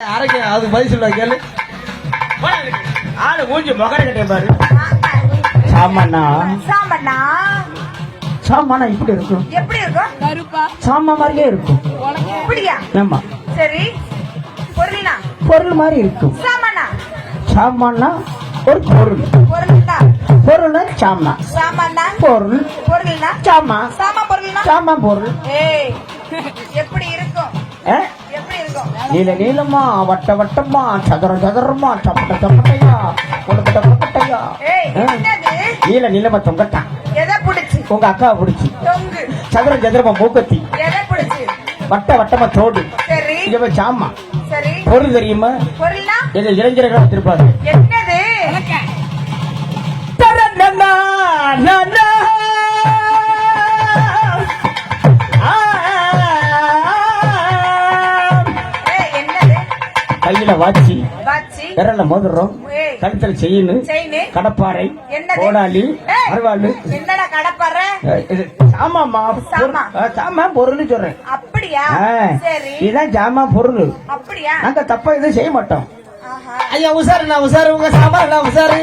அரைக்க அதுக்கு பதில் சொல்லுவா கேளு. ஆளு மூஞ்சி முகர கட்டே பாரு. சாமானா சாமண்ணா. சாமானா இப்படி இருக்கும். எப்படி இருக்கும்? சாமா மாதிரியே இருக்கும். இப்படியா? ஆமா. சரி. பொருள்னா? பொருள் மாதிரி இருக்கும். சாமண்ணா. சாமானா ஒரு பொருள். பொருள்னா? பொருள்னா சாமா சாமான்னா பொருள். பொருள்னா? சாமா. சாமா பொருள்னா? சாமா பொருள். ஏய் எப்படி இருக்கும்? ஆ? எப்படி இருக்கும் நீல நீளமா வட்ட வட்டமா சதுர சதுரமா சப்பட்ட சப்பட்டையா உனக்கிட்ட என்னது? நீல நீளமா தொங்கட்டான் எதை பிடிச்சு? உங்க அக்காவை பிடிச்சி. தொங்கு. சதுர சதுரமா மூக்கத்தி. எதை பிடிச்சு? வட்ட வட்டமா தோடு. சரி. இவ சாமா. சரி. பொருள் தெரியுமா? எங்க இளைஞர்கள் வச்சிருப்பாங்க என்னது? கையில வாச்சி. விரல்ல மோதிரம் கழுத்துல செயின் கடப்பாறை? கோடாலி. அருவாளு. என்னடா கடப்பாற? சாமாமா சாமா. சாமா பொருள் சொல்றேன். அப்படியா? இதுதான் ஜாமா பொருள். அப்படியா? நாங்க தப்பா எதுவும் செய்ய மாட்டோம். ஐயா உசாரு நான் உசாரு உங்க சாமான் நான் உசாரு